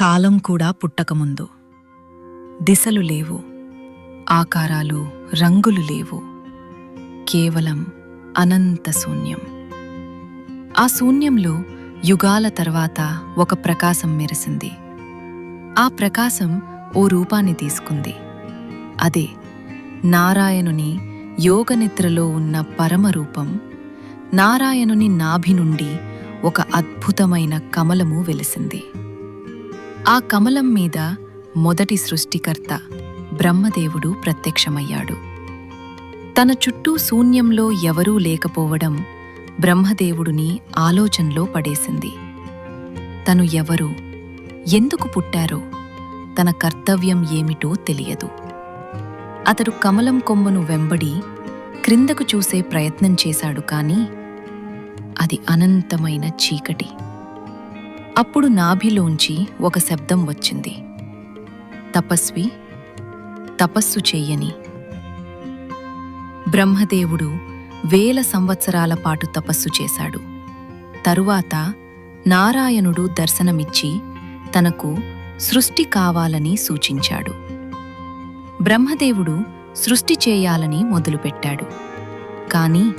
కాలం కూడా పుట్టకముందు దిశలు లేవు. ఆకారాలు రంగులు లేవు. కేవలం అనంత శూన్యం. ఆ శూన్యంలో యుగాల తర్వాత ఒక ప్రకాశం మెరిసింది. ఆ ప్రకాశం ఓ రూపాన్ని తీసుకుంది. అదే నారాయణుని యోగనిద్రలో ఉన్న పరమరూపం నారాయణుని నాభి నుండి ఒక అద్భుతమైన కమలము వెలిసింది. ఆ కమలం మీద మొదటి సృష్టికర్త బ్రహ్మదేవుడు ప్రత్యక్షమయ్యాడు. తన చుట్టూ శూన్యంలో ఎవరూ లేకపోవడం బ్రహ్మదేవుడిని ఆలోచనలో పడేసింది. తను ఎవరు ఎందుకు పుట్టారో తన కర్తవ్యం ఏమిటో తెలియదు. అతడు కమలం కొమ్మను వెంబడి క్రిందకు చూసే ప్రయత్నం చేశాడు కాని అది అనంతమైన చీకటి. అప్పుడు నాభిలోంచి ఒక శబ్దం వచ్చింది. తపస్వి తపస్సు చెయ్యని బ్రహ్మదేవుడు వేల సంవత్సరాల పాటు తపస్సు చేశాడు. తరువాత నారాయణుడు దర్శనమిచ్చి తనకు సృష్టి కావాలని సూచించాడు. బ్రహ్మదేవుడు సృష్టి చేయాలని మొదలుపెట్టాడు. కాని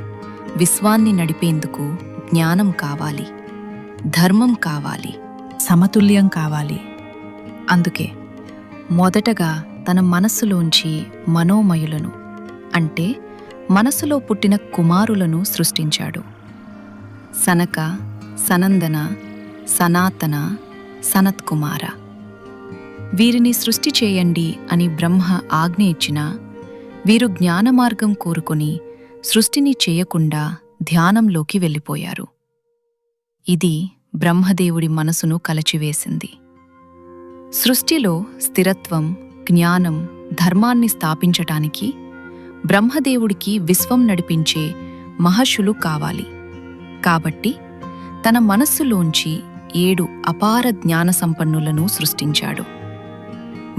విశ్వాన్ని నడిపేందుకు జ్ఞానం కావాలి. ధర్మం కావాలి. సమతుల్యం కావాలి. అందుకే మొదటగా తన మనస్సులోంచి మనోమయులను అంటే మనసులో పుట్టిన కుమారులను సృష్టించాడు. సనక సనందన సనాతన సనత్కుమార. వీరిని సృష్టి చేయండి అని బ్రహ్మ ఆజ్ఞ ఇచ్చినా వీరు జ్ఞానమార్గం కోరుకొని సృష్టిని చేయకుండా ధ్యానంలోకి వెళ్ళిపోయారు. ఇది బ్రహ్మదేవుడి మనసును కలచివేసింది. సృష్టిలో స్థిరత్వం జ్ఞానం ధర్మాన్ని స్థాపించటానికి బ్రహ్మదేవుడికి విశ్వం నడిపించే మహర్షులు కావాలి. కాబట్టి తన మనస్సులోంచి ఏడు అపార జ్ఞాన సంపన్నులను సృష్టించాడు.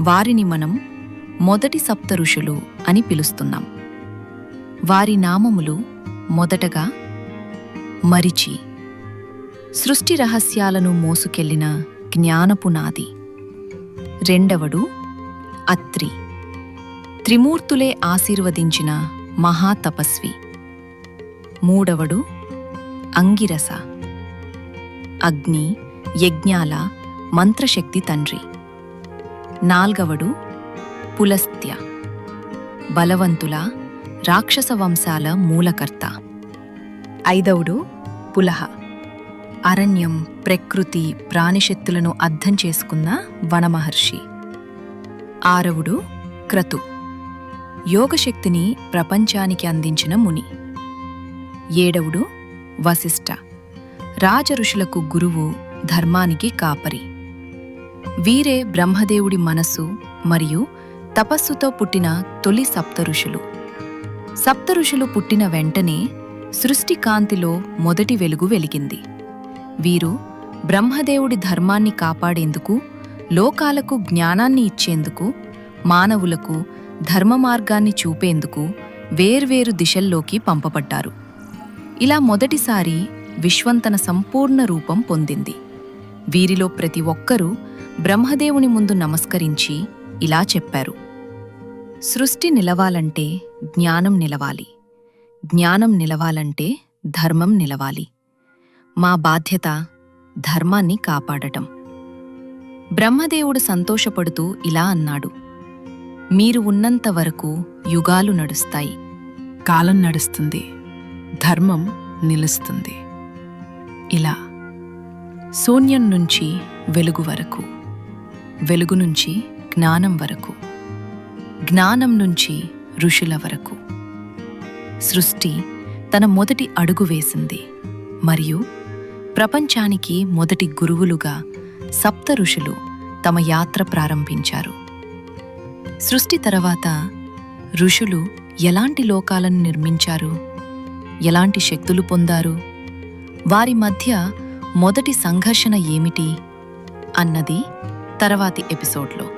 వారిని మనం మొదటి సప్త ఋషులు అని పిలుస్తున్నాం. వారి నామములు మొదటగా మరిచి సృష్టి రహస్యాలను మోసుకెళ్ళిన జ్ఞానపునాది. రెండవడు అత్రి. త్రిమూర్తులే ఆశీర్వదించిన మహాతపస్వి. మూడవడు అంగిరస. అగ్ని యజ్ఞాల మంత్రశక్తి తండ్రి. నాల్గవడు పులస్త్య. బలవంతుల రాక్షస వంశాల మూలకర్త. ఐదవడు పులహ. అరణ్యం ప్రకృతి ప్రాణిశక్తులను అర్థం చేసుకున్న వనమహర్షి. ఆరవుడు క్రతు. యోగశక్తిని ప్రపంచానికి అందించిన ముని. ఏడవుడు వశిష్ఠ రాజఋషులకు గురువు ధర్మానికి కాపరి. వీరే బ్రహ్మదేవుడి మనస్సు మరియు తపస్సుతో పుట్టిన తొలి సప్తఋషులు. సప్తఋషులు పుట్టిన వెంటనే సృష్టి కాంతిలో మొదటి వెలుగు వెలిగింది. వీరు బ్రహ్మదేవుడి ధర్మాన్ని కాపాడేందుకు లోకాలకు జ్ఞానాన్ని ఇచ్చేందుకు మానవులకు ధర్మ మార్గాన్ని చూపేందుకు వేర్వేరు దిశల్లోకి పంపబడ్డారు. ఇలా మొదటిసారి విశ్వంతన సంపూర్ణ రూపం పొందింది. వీరిలో ప్రతి ఒక్కరూ బ్రహ్మదేవుని ముందు నమస్కరించి ఇలా చెప్పారు. సృష్టి నిలవాలంటే జ్ఞానం నిలవాలి. జ్ఞానం నిలవాలంటే ధర్మం నిలవాలి. మా బాధ్యత ధర్మాన్ని కాపాడటం. బ్రహ్మదేవుడు సంతోషపడుతూ ఇలా అన్నాడు. మీరు ఉన్నంత వరకు యుగాలు నడుస్తాయి. కాలం నడుస్తుంది. ధర్మం నిలుస్తుంది. ఇలా శూన్యం నుంచి వెలుగు వరకు వెలుగు నుంచి జ్ఞానం వరకు జ్ఞానం నుంచి ఋషుల వరకు. సృష్టి తన మొదటి అడుగు వేసింది. మరియు ప్రపంచానికి మొదటి గురువులుగా సప్త ఋషులు తమ యాత్ర ప్రారంభించారు. సృష్టి తర్వాత ఋషులు ఎలాంటి లోకాలను నిర్మించారు? ఎలాంటి శక్తులు పొందారు? వారి మధ్య మొదటి సంఘర్షణ ఏమిటి? అన్నది తర్వాతి ఎపిసోడ్లో.